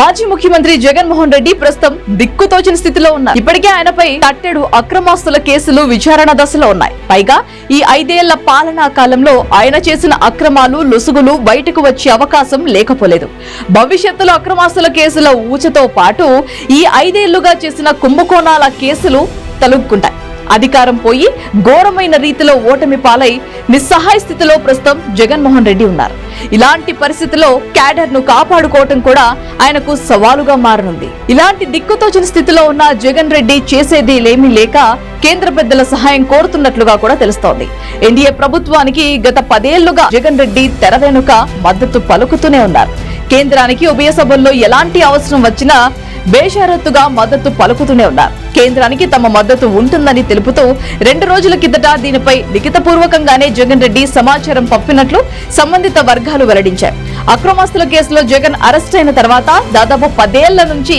మాజీ ముఖ్యమంత్రి జగన్మోహన్ రెడ్డి ప్రస్తుతం దిక్కుతోచిన స్థితిలో ఉన్నారు. ఇప్పటికే ఆయనపై కట్టెడు అక్రమాస్తుల కేసులు విచారణ దశలో ఉన్నాయి. పైగా ఈ ఐదేళ్ళ పాలనా కాలంలో ఆయన చేసిన అక్రమాలు లొసుగులు బయటకు వచ్చే అవకాశం లేకపోలేదు. భవిష్యత్తులో అక్రమాస్తుల కేసుల ఊచతో పాటు ఈ ఐదేళ్ళుగా చేసిన కుంభకోణాల కేసులు తలుపుకుంటాయి. అధికారం పోయి ఘోరమైన రీతిలో ఓటమి పాలై నిస్సహాయ స్థితిలో ప్రస్తుతం జగన్మోహన్ రెడ్డి ఉన్నారు. ఇలాంటి పరిస్థితిలో క్యాడర్ను కాపాడుకోవటం కూడా ఆయనకు సవాలుగా మారనుంది. ఇలాంటి దిక్కుతోచిన స్థితిలో ఉన్న జగన్ రెడ్డి చేసేది లేమీ లేక కేంద్ర పెద్దల సహాయం కోరుతున్నట్లుగా కూడా తెలుస్తోంది. ఎన్డీఏ ప్రభుత్వానికి గత పదేళ్ళుగా జగన్ రెడ్డి తెర వెనుక మద్దతు పలుకుతూనే ఉన్నారు. కేంద్రానికి ఉభయ సభల్లో ఎలాంటి అవసరం వచ్చినా బేషరత్తుగా మద్దతు పలుకుతూనే ఉన్నారు. కేంద్రానికి తమ మద్దతు ఉంటుందని తెలుపుతూ రెండు రోజుల కిందట దీనిపై లిఖితపూర్వకంగానే జగన్ రెడ్డి సమాచారం పంపినట్లు సంబంధిత వర్గాలు వెల్లడించాయి. అక్రమాస్తుల కేసులో జగన్ అరెస్ట్ అయిన తర్వాత దాదాపు పదేళ్ళ నుంచి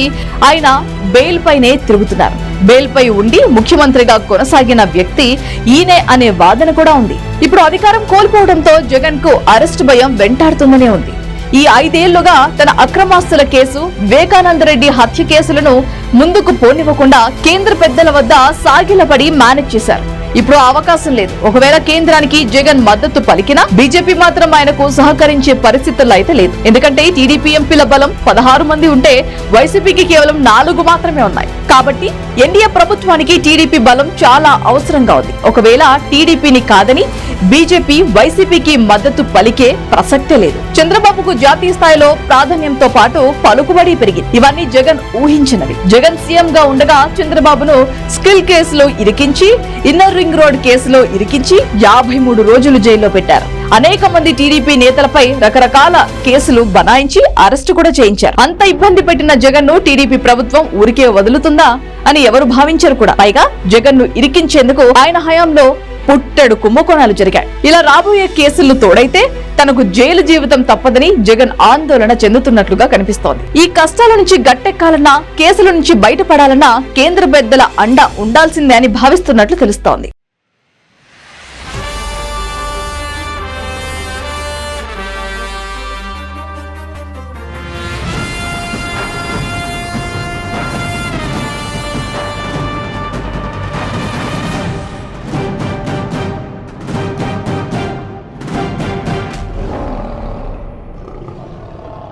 ఆయన బెయిల్ పైనే తిరుగుతున్నారు. బెయిల్ పై ఉండి ముఖ్యమంత్రిగా కొనసాగిన వ్యక్తి ఈయనే అనే వాదన కూడా ఉంది. ఇప్పుడు అధికారం కోల్పోవడంతో జగన్కు అరెస్ట్ భయం వెంటాడుతుందనే ఉంది. ఈ ఐదేళ్ళుగా తన అక్రమాస్తుల కేసు వివేకానందరెడ్డి హత్య కేసులను ముందుకు పోనివ్వకుండా కేంద్ర పెద్దల వద్ద సాగిలపడి మేనేజ్ చేశారు. ఇప్పుడు అవకాశం లేదు. ఒకవేళ కేంద్రానికి జగన్ మద్దతు పలికినా బీజేపీ మాత్రం ఆయనకు సహకరించే పరిస్థితుల్లో అయితే లేదు. ఎందుకంటే టీడీపీ ఎంపీల బలం పదహారు మంది ఉంటే వైసీపీకి కేవలం నాలుగు మాత్రమే ఉన్నాయి. కాబట్టి ఎన్డీఏ ప్రభుత్వానికి టీడీపీ బలం చాలా అవసరంగా ఉంది. ఒకవేళ టీడీపీని కాదని బీజేపీ వైసీపీకి మద్దతు పలికే ప్రసక్తే లేదు. చంద్రబాబుకు జాతీయ స్థాయిలో ప్రాధాన్యంతో పాటు పలుకుబడి పెరిగింది. ఇవన్నీ జగన్ ఊహించినవి. జగన్ సీఎం గా ఉండగా చంద్రబాబును స్కిల్ కేసులో ఇరికించి ఇన్నర్ రింగ్ రోడ్ కేసులో ఇరికించి యాభై మూడు రోజులు జైల్లో పెట్టారు. అనేక మంది టీడీపీ నేతలపై రకరకాల కేసులు బనాయించి అరెస్టు కూడా చేయించారు. అంత ఇబ్బంది పెట్టిన జగన్ను టీడీపీ ప్రభుత్వం ఊరికే వదులుతుందా అని ఎవరు భావించరు కూడా. పైగా జగన్ను ఇరికించేందుకు ఆయన హయాంలో పుట్టెడు కుంభకోణాలు జరిగాయి. ఇలా రాబోయే కేసులు తోడైతే తనకు జైలు జీవితం తప్పదని జగన్ ఆందోళన చెందుతున్నట్లుగా కనిపిస్తోంది. ఈ కష్టాల నుంచి గట్టెక్కాలన్నా కేసుల నుంచి బయటపడాలన్నా కేంద్ర పెద్దల అండ ఉండాల్సిందే అని భావిస్తున్నట్లు తెలుస్తోంది.